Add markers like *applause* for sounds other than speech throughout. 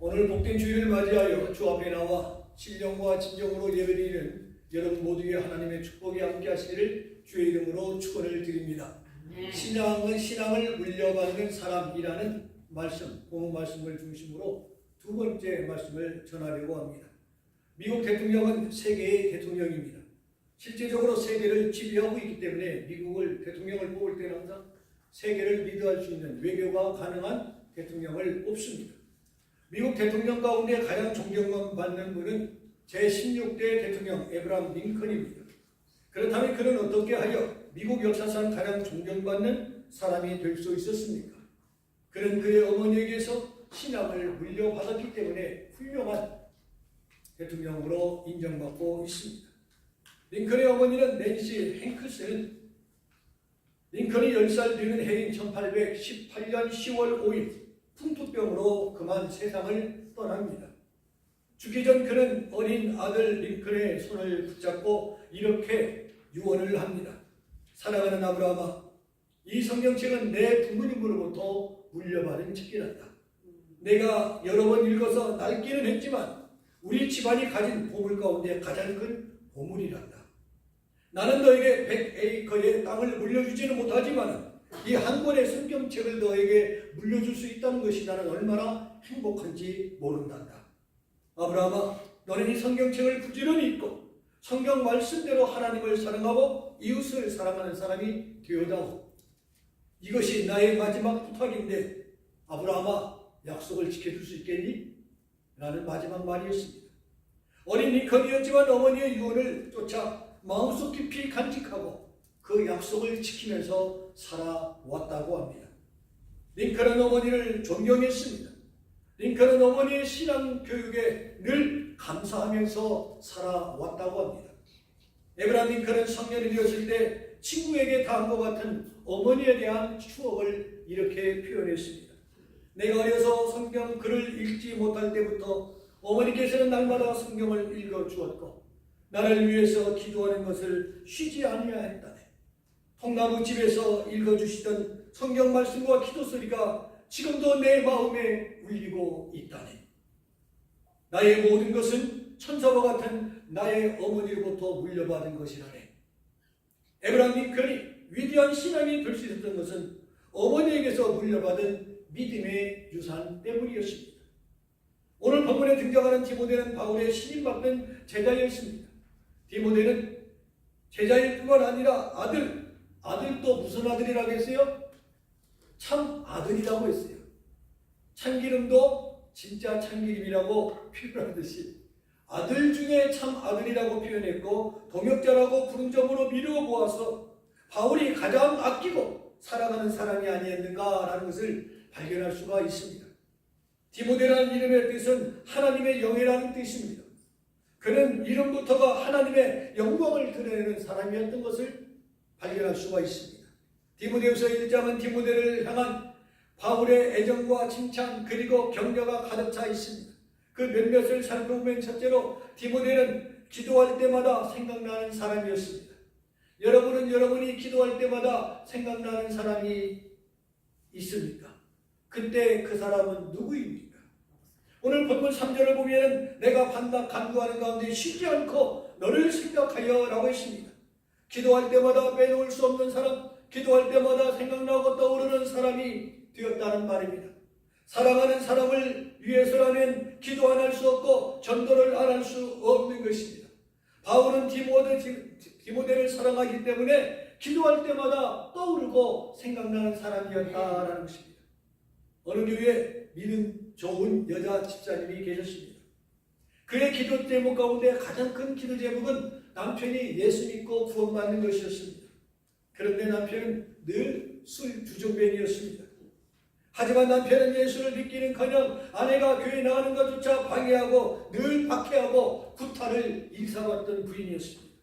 오늘 복된 주일을 맞이하여 주 앞에 나와 신령과 진정으로 예배드리는 여러분 모두의 하나님의 축복이 함께 하시기를 주의 이름으로 축원을 드립니다. 신앙은 신앙을 물려받는 사람이라는 말씀, 본문 말씀을 중심으로 두 번째 말씀을 전하려고 합니다. 미국 대통령은 세계의 대통령입니다. 실제적으로 세계를 지배하고 있기 때문에 미국을 대통령을 뽑을 때는 항상 세계를 리드할 수 있는 외교가 가능한 대통령을 뽑습니다. 미국 대통령 가운데 가장 존경만 받는 분은 제16대 대통령 에브람 링컨입니다. 그렇다면 그는 어떻게 하여 미국 역사상 가장 존경받는 사람이 될 수 있었습니까? 그는 그의 어머니에게서 신앙을 물려받았기 때문에 훌륭한 대통령으로 인정받고 있습니다. 링컨의 어머니는 낸시 행크스는 링컨이 10살 되는 해인 1818년 10월 5일 풍토병으로 그만 세상을 떠납니다. 죽기 전 그는 어린 아들 링컨의 손을 붙잡고 이렇게 유언을 합니다. 사랑하는 아브라함아, 이 성경책은 내 부모님으로부터 물려받은 책이란다. 내가 여러 번 읽어서 낡기는 했지만 우리 집안이 가진 보물 가운데 가장 큰 보물이란다. 나는 너에게 100에이커의 땅을 물려주지는 못하지만 이 한 권의 성경책을 너에게 물려줄 수 있다는 것이 나는 얼마나 행복한지 모른단다. 아브라함아, 너는 이 성경책을 부지런히 읽고 성경 말씀대로 하나님을 사랑하고 이웃을 사랑하는 사람이 되어다오. 이것이 나의 마지막 부탁인데 아브라함아, 약속을 지켜줄 수 있겠니? 라는 마지막 말이었습니다. 어린 링컨이었지만 어머니의 유언을 쫓아 마음속 깊이 간직하고 그 약속을 지키면서 살아왔다고 합니다. 링컨은 어머니를 존경했습니다. 링컨은 어머니의 신앙 교육에 늘 감사하면서 살아왔다고 합니다. 에브라임 링컨은 성년이 되었을 때 친구에게 당한 것 같은 어머니에 대한 추억을 이렇게 표현했습니다. 내가 어려서 성경 글을 읽지 못할 때부터 어머니께서는 날마다 성경을 읽어 주었고 나를 위해서 기도하는 것을 쉬지 아니하였다네. 통나무 집에서 읽어 주시던 성경 말씀과 기도 소리가 지금도 내 마음에 울리고 있다네. 나의 모든 것은 천사와 같은 나의 어머니로부터 물려받은 것이라네. 에브라임 링컨이 위대한 신앙이 될 수 있었던 것은 어머니에게서 물려받은 믿음의 유산 때문이었습니다. 오늘 본문에 등장하는 디모데는 바울의 신임받는 제자였습니다. 디모데는 제자일 뿐만 아니라 아들, 아들도 무슨 아들이라고 했어요? 참 아들이라고 했어요. 참기름도 진짜 참기름이라고 *laughs* 표현하듯이 아들 중에 참 아들이라고 표현했고 동역자라고 부른 점으로 미루어 보아서 바울이 가장 아끼고 사랑하는 사람이 아니었는가라는 것을 발견할 수가 있습니다. 디모데라는 이름의 뜻은 하나님의 영예라는 뜻입니다. 그는 이름부터가 하나님의 영광을 드러내는 사람이었던 것을 발견할 수가 있습니다. 디모데후서 1장은 디모데를 향한 바울의 애정과 칭찬 그리고 격려가 가득 차 있습니다. 그 몇몇을 살펴보면 첫째로 디모데는 기도할 때마다 생각나는 사람이었습니다. 여러분은 여러분이 기도할 때마다 생각나는 사람이 있습니까? 그때 그 사람은 누구입니까? 오늘 본문 3절을 보면 내가 반박 간구하는 가운데 쉬지 않고 너를 생각하여 라고 했습니다. 기도할 때마다 빼놓을 수 없는 사람, 기도할 때마다 생각나고 떠오르는 사람이 되었다는 말입니다. 사랑하는 사람을 위해서라면 기도 안 할 수 없고 전도를 안 할 수 없는 것입니다. 바울은 디모데, 디모데를 사랑하기 때문에 기도할 때마다 떠오르고 생각나는 사람이었다라는 것입니다. 어느 교회에 믿음 좋은 여자 집사님이 계셨습니다. 그의 기도 제목 가운데 가장 큰 기도 제목은 남편이 예수 믿고 구원받는 것이었습니다. 그런데 남편은 늘 술 주정뱅이였습니다. 하지만 남편은 예수를 믿기는커녕 아내가 교회 나가는 것조차 방해하고 늘 박해하고 구타를 일삼았던 부인이었습니다.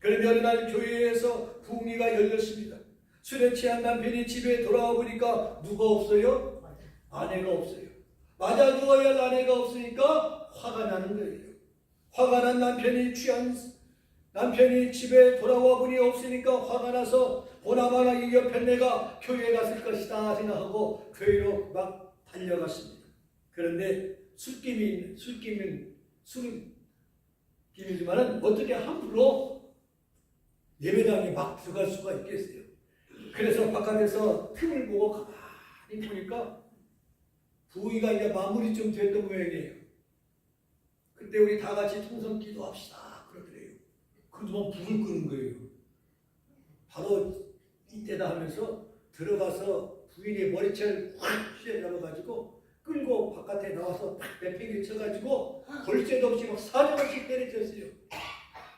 그런데 어느 날 교회에서 부흥회가 열렸습니다. 술에 취한 남편이 집에 돌아와 보니까 누가 없어요? 아내가 없어요. 맞아 죽어야 할 아내가 없으니까 화가 나는 거예요. 화가 난 남편이 취한 남편이 집에 돌아와 보니 없으니까 화가 나서 보나마나 이 옆에 내가 교회에 갔을 것이다 생각하고 교회로 막 달려갔습니다. 그런데 술김이 술김은 술은 김이지만은 어떻게 함부로 예배당에 막 들어갈 수가 있겠어요. 그래서 바깥에서 틈을 보고 가만히 보니까 부위가 이제 마무리 좀 됐던 모양이에요. 그때 우리 다 같이 통성 기도합시다. 그러더래요. 그동안 불을 끄는 거예요. 바로 이때다 하면서 들어가서 부인의 머리채를 확 휘어 잡아가지고 끌고 바깥에 나와서 딱 내팽개 쳐가지고 볼 새도 없이 막 사정없이 때려쳤어요.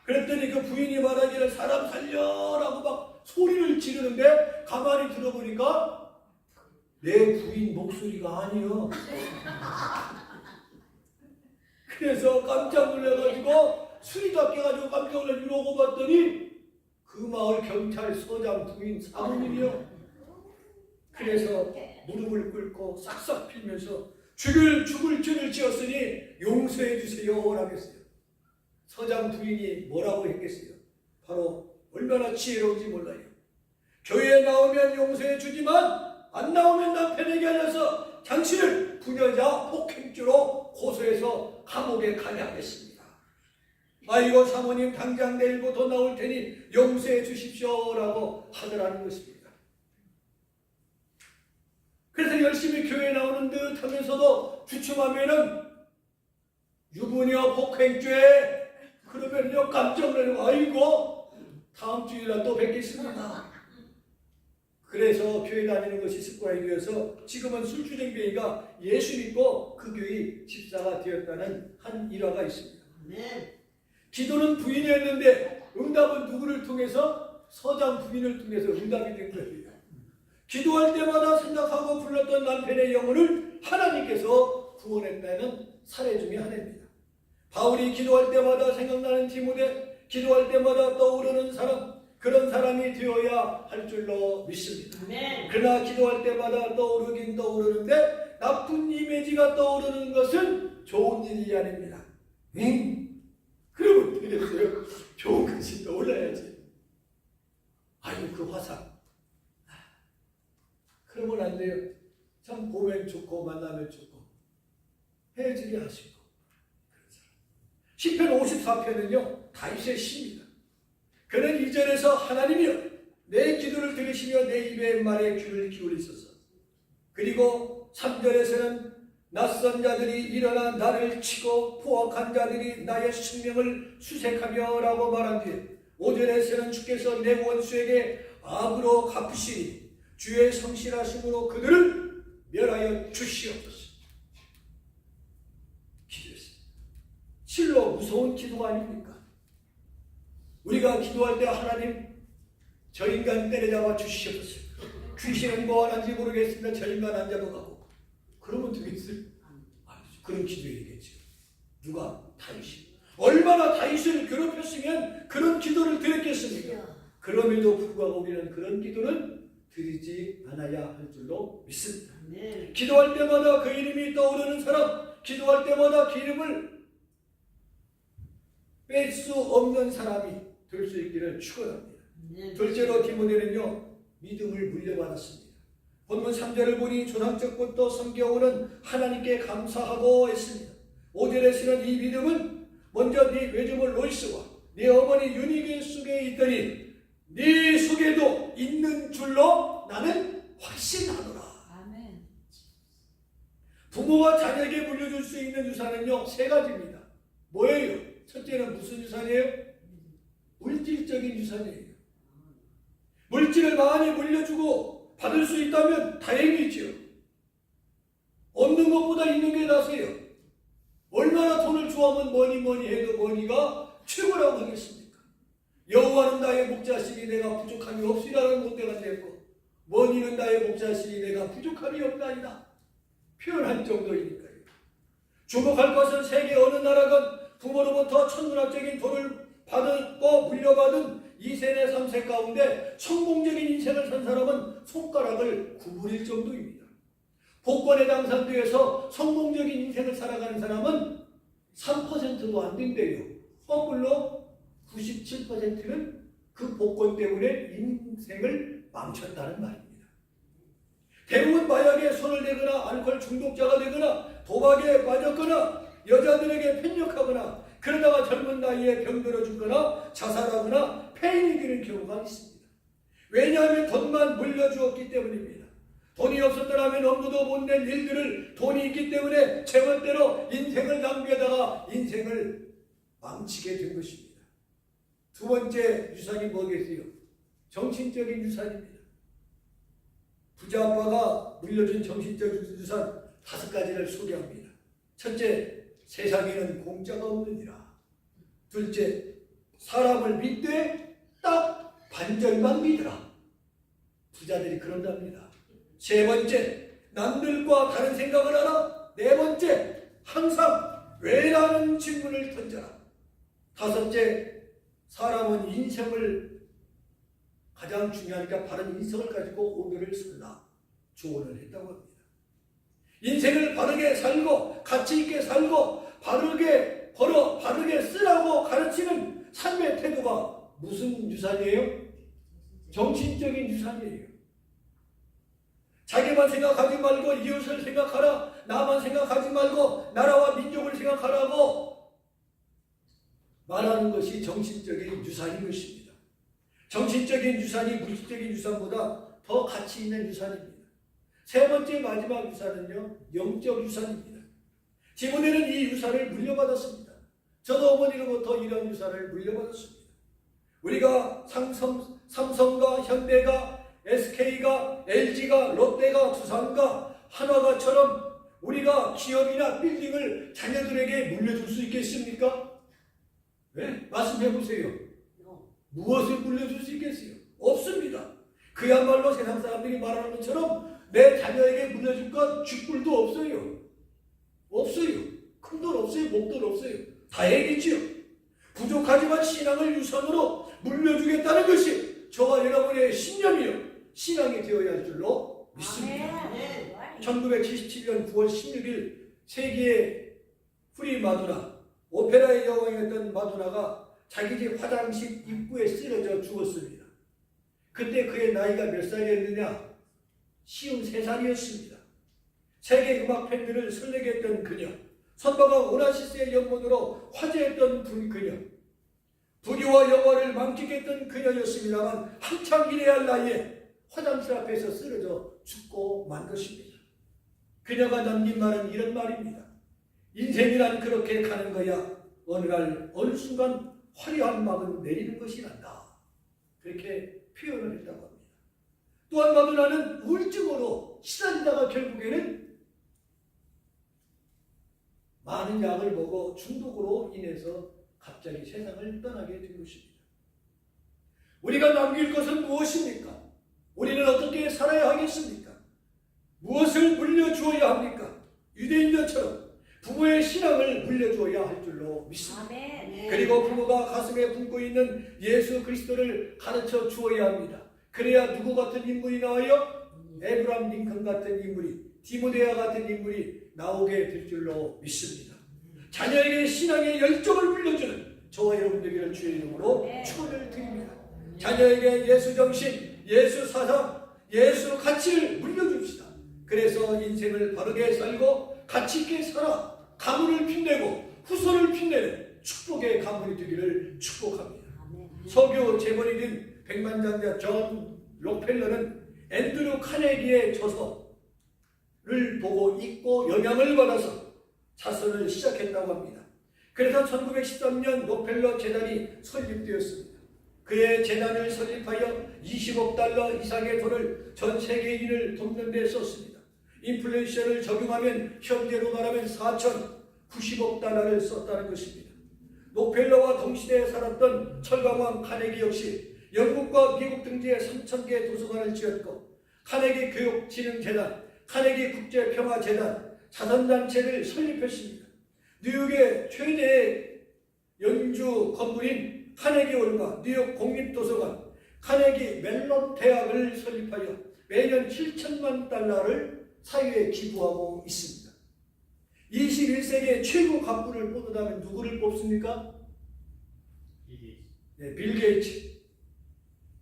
그랬더니 그 부인이 말하기를 사람 살려라고 막 소리를 지르는데 가만히 들어보니까 내 부인 목소리가 아니요. 그래서 깜짝 놀라가지고 술이다 깨가지고 깜짝 놀라 이러고 봤더니 그 마을 경찰 서장 부인 사모님이요. 그래서 무릎을 꿇고 싹싹 빌면서 죽을 죽을 죄를 지었으니 용서해 주세요라고 했어요. 서장 부인이 뭐라고 했겠어요? 바로 얼마나 지혜로운지 몰라요. 교회에 나오면 용서해 주지만 안 나오면 남편에게 알려서 당신을 부녀자 폭행죄로 고소해서 감옥에 가야 하겠습니다. 아이고 사모님 당장 내일부 터 나올 테니 용서해 주십시오라고 하더라는 것입니다. 그래서 열심히 교회 나오는 듯 하면서도 주춤하면은 유부녀 폭행죄 그러면요 깜짝 놀라고 아이고 다음 주일날 또 뵙겠습니다. 그래서 교회 다니는 것이 습관이 되어서 지금은 술주정뱅이가 예수 믿고 그 교회 집사가 되었다는 한 일화가 있습니다. 기도는 부인이 했는데 응답은 누구를 통해서 서장 부인을 통해서 응답이 된 거예요. 기도할 때마다 생각하고 불렀던 남편의 영혼을 하나님께서 구원했다는 사례 중에 하나입니다. 바울이 기도할 때마다 생각나는 디모데, 기도할 때마다 떠오르는 사람, 그런 사람이 되어야 할 줄로 믿습니다. 그러나 기도할 때마다 떠오르긴 떠오르는데 나쁜 이미지가 떠오르는 것은 좋은 일이 아닙니다. 응? 그러면 되겠어요? 좋은 것이 떠올라야지. 아유 그 화상. 그러면 안 돼요. 참 보면 좋고 만나면 좋고 헤어지게 하시고 시편 54편은요 다윗의 시입니다. 그는 이절에서 하나님이여 내 기도를 들으시며 내 입의 말에 귀를 기울이소서. 그리고 3절에서는 낯선 자들이 일어나 나를 치고 포악한 자들이 나의 생명을 수색하며 라고 말한 뒤에 5절에서는 주께서 내 원수에게 악으로 갚으시니 주의 성실하심으로 그들을 멸하여 주시옵소서. 기도했습니다. 실로 무서운 기도가 아닙니까? 우리가 기도할 때 하나님 저 인간 때려잡아 주시옵소서. 귀신은 뭐 하는지 모르겠습니다. 저 인간 안 잡아가고. 그러면 되겠어요? 아니죠. 그런 기도해야겠죠. 누가? 다윗이. 얼마나 다윗을 괴롭혔으면 그런 기도를 드렸겠습니까? 그럼에도 불구하고 우리는 그런 기도는 드리지 않아야 할 줄로 믿습니다. 기도할 때마다 그 이름이 떠오르는 사람, 기도할 때마다 그 이름을 뺄 수 없는 사람이 될 수 있기를 축원합니다. 둘째로 디모데는요 믿음을 물려받았습니다. 본문 3절을 보니 조상적부터 섬겨오는 하나님께 감사하고 했습니다. 5절에서는 이 믿음은 먼저 네 외조물 로이스와 네 어머니 유니게 속에 있더니 네 속에도 있는 줄로 나는 확신하노라. 부모가 자녀에게 물려줄 수 있는 유산은요 세 가지입니다. 뭐예요? 첫째는 무슨 유산이에요? 물질적인 유산이에요. 물질을 많이 물려주고 받을 수 있다면 다행이지요. 없는 것보다 있는 게 나세요. 얼마나 돈을 좋아하면 뭐니 뭐니 해도 뭐니가 최고라고 하겠습니까? 여호와는 나의 목자시니 내가 부족함이 없으리라는 못대가 됐고 뭐니는 나의 목자시니 내가 부족함이 없나이다. 표현할 정도이니까요. 주목할 것은 세계 어느 나라건 부모로부터 천문학적인 돈을 받고 물려받은 2세대 3세 가운데 성공적인 인생을 산 사람은 손가락을 구부릴 정도입니다. 복권에 당선되어서 성공적인 인생을 살아가는 사람은 3%도 안 된대요. 거꾸로 97%는 그 복권 때문에 인생을 망쳤다는 말입니다. 대부분 마약에 손을 대거나 알코올 중독자가 되거나 도박에 빠졌거나 여자들에게 편력하거나 그러다가 젊은 나이에 병들어 죽거나 자살하거나 폐인이 되는 경우가 있습니다. 왜냐하면 돈만 물려주었기 때문입니다. 돈이 없었더라면 엄두도 못낼 일들을 돈이 있기 때문에 제멋대로 인생을 낭비하다가 인생을 망치게 된 것입니다. 두 번째 유산이 뭐겠어요? 정신적인 유산입니다. 부자 아빠가 물려준 정신적 유산 다섯 가지를 소개합니다. 첫째, 세상에는 공짜가 없느니라. 둘째, 사람을 믿되 딱 반절만 믿으라. 부자들이 그런답니다. 세 번째, 남들과 다른 생각을 하라. 네 번째, 항상 왜라는 질문을 던져라. 다섯째, 사람은 인생을 가장 중요하니까 바른 인성을 가지고 오늘을 살라 조언을 했다고 합니다. 인생을 바르게 살고 가치 있게 살고 바르게 벌어 바르게 쓰라고 가르치는 삶의 태도가 무슨 유산이에요? 정신적인 유산이에요. 자기만 생각하지 말고 이웃을 생각하라. 나만 생각하지 말고 나라와 민족을 생각하라고 말하는 것이 정신적인 유산인 것입니다. 정신적인 유산이 물질적인 유산보다 더 가치 있는 유산입니다. 세 번째 마지막 유산은요, 영적 유산입니다. 지문에는 이 유산을 물려받았습니다. 저도 어머니로부터 이런 유산을 물려받았습니다. 우리가 삼성, 삼성과 현대가 SK가 LG가 롯데가 두산가 한화가처럼 우리가 기업이나 빌딩을 자녀들에게 물려줄 수 있겠습니까? 네? 말씀해 보세요. 무엇을 물려줄 수 있겠어요? 없습니다. 그야말로 세상 사람들이 말하는 것처럼 내 자녀에게 물려줄 것 쥐뿔도 없어요. 없어요. 큰 돈 없어요. 목돈 없어요. 다행이지요. 부족하지만 신앙을 유산으로 물려주겠다는 것이 저와 여러분의 신념이요. 신앙이 되어야 할 줄로 믿습니다. 1977년 9월 16일 세계의 프리 마두나 오페라의 여왕이었던 마두나가 자기 집 화장실 입구에 쓰러져 죽었습니다. 그때 그의 나이가 몇 살이었느냐? 쉬운 세 살이었습니다. 세계 음악 팬들을 설레게 했던 그녀, 선바가 오나시스의 연문으로 화제했던 분 그녀, 부귀와 영화를 만끽했던 그녀였습니다만 한창 일해야 할 나이에 화장실 앞에서 쓰러져 죽고 만 것입니다. 그녀가 남긴 말은 이런 말입니다. 인생이란 그렇게 가는 거야. 어느 날 어느 순간 화려한 막은 내리는 것이란다. 그렇게 표현을 했다고 합니다. 또 한 마누라는 우울증으로 시달리다가 결국에는 많은 약을 먹어 중독으로 인해서 갑자기 세상을 떠나게 된 것입니다. 우리가 남길 것은 무엇입니까? 우리는 어떻게 살아야 하겠습니까? 무엇을 물려주어야 합니까? 유대인들처럼 부모의 신앙을 물려주어야 할 줄로 믿습니다. 아멘. 그리고 부모가 가슴에 품고 있는 예수 그리스도를 가르쳐 주어야 합니다. 그래야 누구 같은 인물이 나와요? 에브람 링컨 같은 인물이, 디모데아 같은 인물이 나오게 될 줄로 믿습니다. 자녀에게 신앙의 열정을 물려주는 저와 여러분 되기를 주의 이름으로 네. 축원을 드립니다. 자녀에게 예수 정신, 예수 사상, 예수 가치를 물려줍시다. 그래서 인생을 바르게 살고 가치 있게 살아 가문을 빛내고 후손을 빛내는 축복의 가문이 되기를 축복합니다. 석유 재벌이된 백만장자 존 록펠러는 앤드류 카네기의 저서를 보고 읽고 영향을 받아서 자선을 시작했다고 합니다. 그래서 1913년 록펠러 재단이 설립되었습니다. 그의 재단을 설립하여 20억 달러 이상의 돈을 전 세계인을 돕는 데 썼습니다. 인플레이션을 적용하면 현재로 말하면 4,090억 달러를 썼다는 것입니다. 노펠러와 동시대에 살았던 철강왕 카네기 역시 영국과 미국 등지에 3,000개의 도서관을 지었고 카네기 교육진흥재단, 카네기 국제평화재단, 자선단체를 설립했습니다. 뉴욕의 최대의 연주 건물인 카네기 월가, 뉴욕 공립도서관, 카네기 멜론 대학을 설립하여 매년 7천만 달러를 사회에 기부하고 있습니다. 21세기의 최고 갑부를 뽑는다면 누구를 뽑습니까? 네, 빌 게이츠.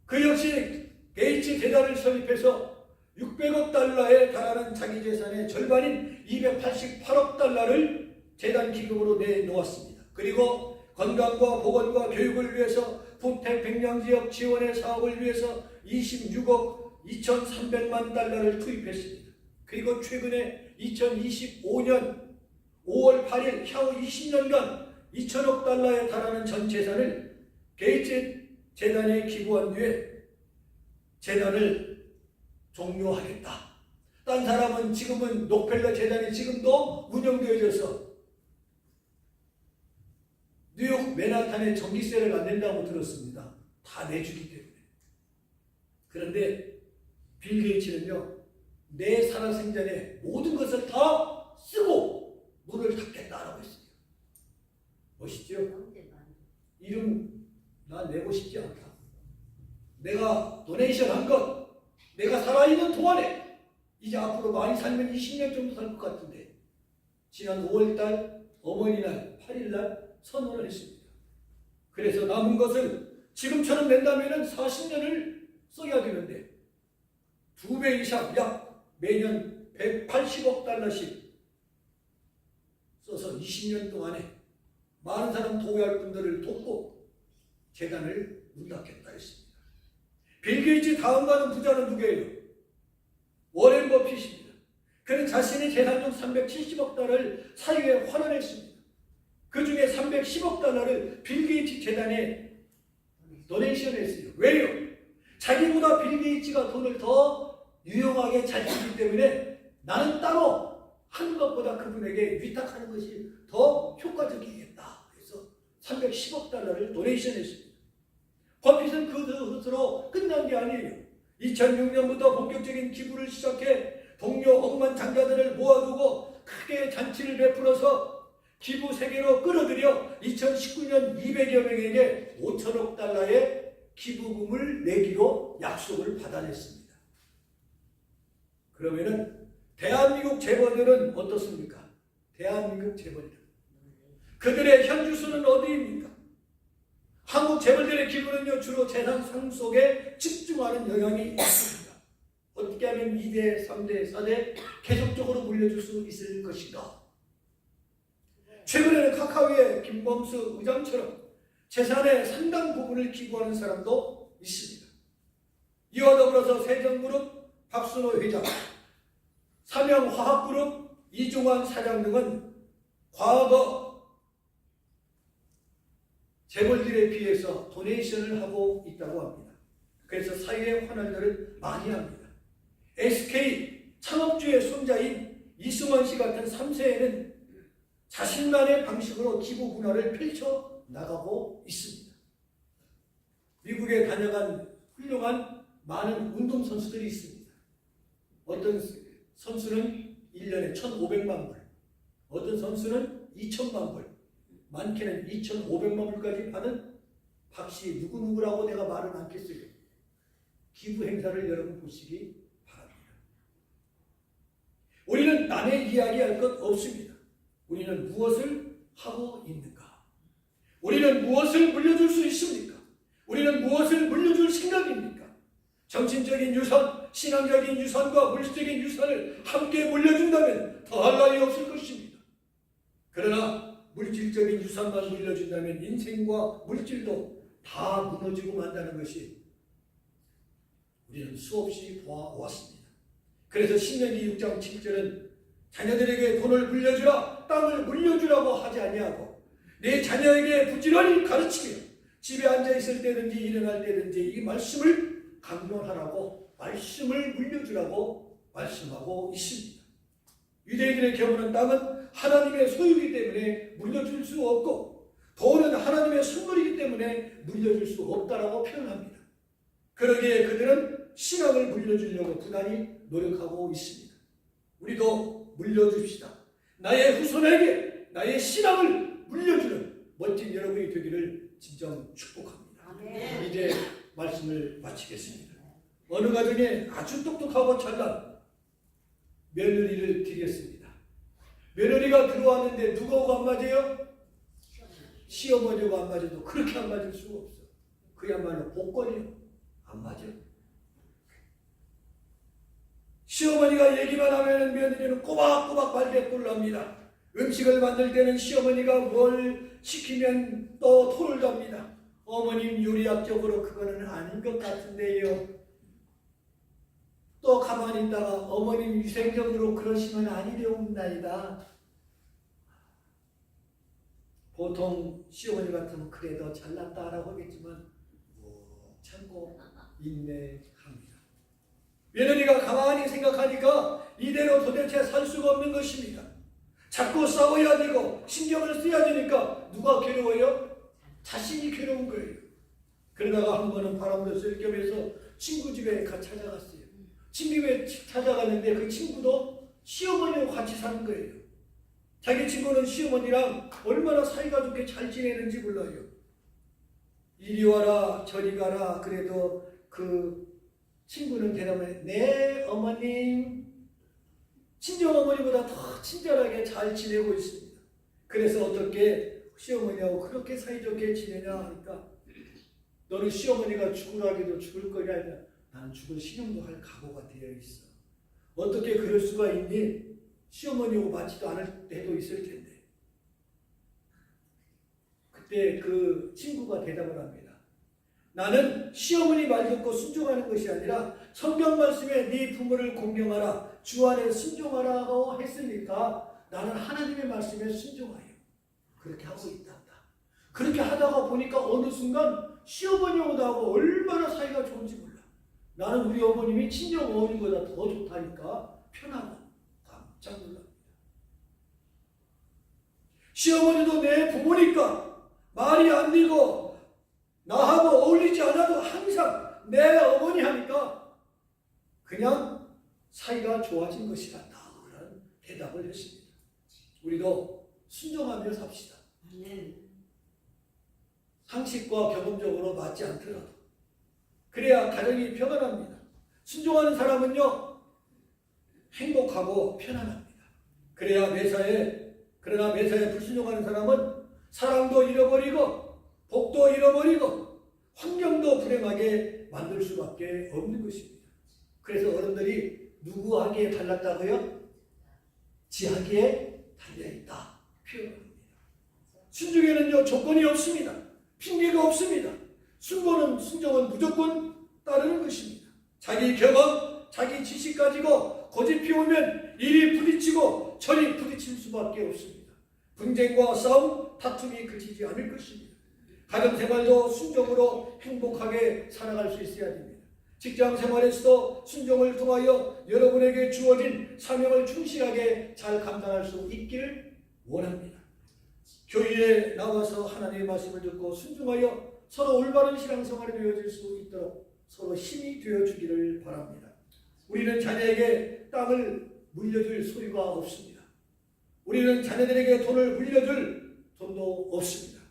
그 역시 게이츠 재단을 설립해서 600억 달러에 달하는 자기 재산의 절반인 288억 달러를 재단 기금으로 내놓았습니다. 그리고 건강과 보건과 교육을 위해서 부택 백령 지역 지원의 사업을 위해서 26억 2,300만 달러를 투입했습니다. 그리고 최근에 2025년 5월 8일 향후 20년간 2천억 달러에 달하는 전 재산을 게이츠 재단에 기부한 뒤에 재단을 종료하겠다. 딴 사람은 지금은 록펠러 재단이 지금도 운영되어져서 뉴욕 맨하탄에 전기세를 안 낸다고 들었습니다. 다 내주기 때문에. 그런데 빌 게이츠는요, 내 살아생전에 모든 것을 다 쓰고 문을 닫겠다라고 했어요. 멋있죠? 이름 나 내고 싶지 않다. 내가 도네이션 한 것, 내가 살아있는 동안에 이제 앞으로 많이 살면 20년 정도 살 것 같은데 지난 5월달 어머니날 8일날 선언을 했습니다. 그래서 남은 것을 지금처럼 낸다면 40년을 써야 되는데 두 배 이상 약 매년 180억 달러씩 써서 20년 동안에 많은 사람 도우할 분들을 돕고 재단을 문 닫겠다 했습니다. 빌 게이츠 다음 가는 부자는 누구예요? 워렌 버핏입니다. 그는 자신의 재산 중 370억 달러를 사유에 환원했습니다. 그 중에 310억 달러를 빌 게이츠 재단에 도네이션 했어요. 왜요? 자기보다 빌 게이츠가 돈을 더 유용하게 잘 쓰기 때문에 나는 따로 하는 것보다 그분에게 위탁하는 것이 더 효과적이겠다. 그래서 310억 달러를 도네이션 했습니다. 버핏은 그 스스로 끝난 게 아니에요. 2006년부터 본격적인 기부를 시작해 동료 억만 장자들을 모아두고 크게 잔치를 베풀어서 기부 세계로 끌어들여 2019년 200여 명에게 5천억 달러의 기부금을 내기로 약속을 받아냈습니다. 그러면은 대한민국 재벌들은 어떻습니까? 대한민국 재벌들. 그들의 현주소는 어디입니까? 한국 재벌들의 기부는요 주로 재산 상속에 집중하는 영향이 있습니다. 어떻게 하면 2대, 3대, 4대 계속적으로 물려줄 수 있을 것인가? 최근에는 카카오의 김범수 의장처럼 재산의 상당 부분을 기부하는 사람도 있습니다. 이와 더불어서 세정그룹 박순호 회장, 삼양화학그룹 이종환 사장 등은 과거 재벌들에 비해서 도네이션을 하고 있다고 합니다. 그래서 사회의 환원들을 많이 합니다. SK 창업주의 손자인 이승원 씨 같은 3세에는 자신만의 방식으로 기부 문화를 펼쳐 나가고 있습니다. 미국에 다녀간 훌륭한 많은 운동선수들이 있습니다. 어떤 선수는 1년에 1,500만 불, 어떤 선수는 2천만 불, 많게는 2,500만 불까지 받은 박씨 누구누구라고 내가 말은 않겠어요. 기부 행사를 여러분 보시기 바랍니다. 우리는 남의 이야기할 것 없습니다. 우리는 무엇을 하고 있는가? 우리는 무엇을 물려줄 수 있습니까? 우리는 무엇을 물려줄 생각입니까? 정신적인 유산, 신앙적인 유산과 물질적인 유산을 함께 물려준다면 더할 나위 없을 것입니다. 그러나 물질적인 유산만 물려준다면 인생과 물질도 다 무너지고 만다는 것이 우리는 수없이 보아왔습니다. 그래서 신명기 6장 7절은 자녀들에게 돈을 물려주라 땅을 물려주라고 하지 아니하고 내 자녀에게 부지런히 가르치며 집에 앉아 있을 때든지 일어날 때든지 이 말씀을 강론하라고 말씀을 물려주라고 말씀하고 있습니다. 유대인들의 경우는 땅은 하나님의 소유이기 때문에 물려줄 수 없고 돈은 하나님의 선물이기 때문에 물려줄 수 없다라고 표현합니다. 그러기에 그들은 신앙을 물려주려고 부단히 노력하고 있습니다. 우리도 물려줍시다. 나의 후손에게 나의 신앙을 물려주는 멋진 여러분이 되기를 진정 축복합니다. 아멘. 이제 말씀을 마치겠습니다. 어느 가정에 아주 똑똑하고 잘난 며느리를 드렸습니다. 며느리가 들어왔는데 누가 오고 안 맞아요? 시어머니가 안 맞아도 그렇게 안 맞을 수가 없어. 그야말로 복권이요. 안 맞아. 시어머니가 얘기만 하면 며느리는 꼬박꼬박 발베꿀 납니다. 음식을 만들 때는 시어머니가 뭘 시키면 또 토를 잡니다. 어머님 요리학적으로 그거는 아닌 것 같은데요. 또 가만히 있다가 어머님 위생적으로 그러시면 아니려옵나이다. 보통 시어머니 같으면 그래도 잘났다라고 하겠지만 뭐 참고 인내합니다. 며느리가 가만히 생각하니까 이대로 도대체 살 수가 없는 것입니다. 자꾸 싸워야 되고 신경을 써야 되니까 누가 괴로워요? 자신이 괴로운 거예요. 그러다가 한 번은 바람도 쓸 겸 해서 친구 집에 가 찾아갔어요. 친구 집에 찾아갔는데 그 친구도 시어머니와 같이 사는 거예요. 자기 친구는 시어머니랑 얼마나 사이가 좋게 잘 지내는지 몰라요. 이리 와라 저리 가라 그래도 그 친구는 대답을 네 어머님 친정 어머니보다 더 친절하게 잘 지내고 있습니다. 그래서 어떻게 시어머니하고 그렇게 사이좋게 지내냐 하니까 너는 시어머니가 죽으라기도 죽을 거냐 난 죽을 신용도 할 각오가 되어 있어. 어떻게 그럴 수가 있니? 시어머니하고 맞지도 않을 때도 있을 텐데. 그때 그 친구가 대답을 합니다. 나는 시어머니 말 듣고 순종하는 것이 아니라 성경 말씀에 네 부모를 공경하라 주 안에 순종하라고 했으니까 나는 하나님의 말씀에 순종하여 그렇게 하고 있단다. 그렇게 하다가 보니까 어느 순간 시어머니하고 나하고 얼마나 사이가 좋은지 몰라. 나는 우리 어머님이 친정 어머니보다 더 좋다니까 편하고 깜짝 놀랍니다. 시어머니도 내 부모니까 말이 안 되고 나하고 어울리지 않아도 항상 내 어머니 하니까 그냥 사이가 좋아진 것이 같다. 그런 대답을 했습니다. 우리도 순종하며 삽시다. 상식과 경험적으로 맞지 않더라도 그래야 가정이 평안합니다. 순종하는 사람은요 행복하고 편안합니다. 그래야 매사에 그러나 매사에 불순종하는 사람은 사랑도 잃어버리고 복도 잃어버리고 환경도 불행하게 만들 수밖에 없는 것입니다. 그래서 어른들이 누구하기에 달랐다고요? 지하기에 달려있다 표현합니다. 순종에는요 조건이 없습니다. 핑계가 없습니다. 순고는 순종은 무조건 따르는 것입니다. 자기 경험, 자기 지식 가지고 고집 피우면 일이 부딪히고 절이 부딪힐 수밖에 없습니다. 분쟁과 싸움, 다툼이 그치지 않을 것입니다. 가정 생활도 순종으로 행복하게 살아갈 수 있어야 됩니다. 직장 생활에서도 순종을 통하여 여러분에게 주어진 사명을 충실하게 잘 감당할 수 있기를 원합니다. 교회에 나와서 하나님의 말씀을 듣고 순종하여 서로 올바른 신앙생활이 되어질 수 있도록 서로 힘이 되어주기를 바랍니다. 우리는 자녀에게 땅을 물려줄 소유가 없습니다. 우리는 자녀들에게 돈을 물려줄 돈도 없습니다.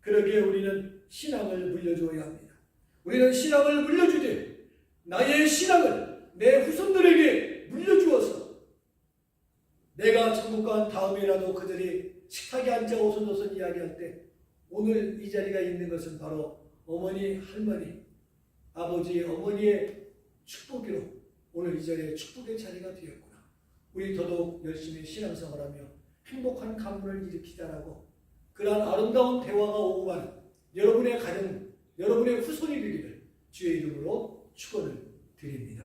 그러기에 우리는 신앙을 물려줘야 합니다. 우리는 신앙을 물려주되 나의 신앙을 내 후손들에게 물려주어서 내가 천국 간 다음이라도 그들이 식탁에 앉아 오손도손 이야기할 때 오늘 이 자리가 있는 것은 바로 어머니, 할머니, 아버지, 어머니의 축복으로 오늘 이 자리에 축복의 자리가 되었구나. 우리 더더욱 열심히 신앙생활하며 행복한 가문을 일으키자라고 그러한 아름다운 대화가 오고 가는 여러분의 가정, 여러분의 후손이 되기를 주의 이름으로 축원을 드립니다.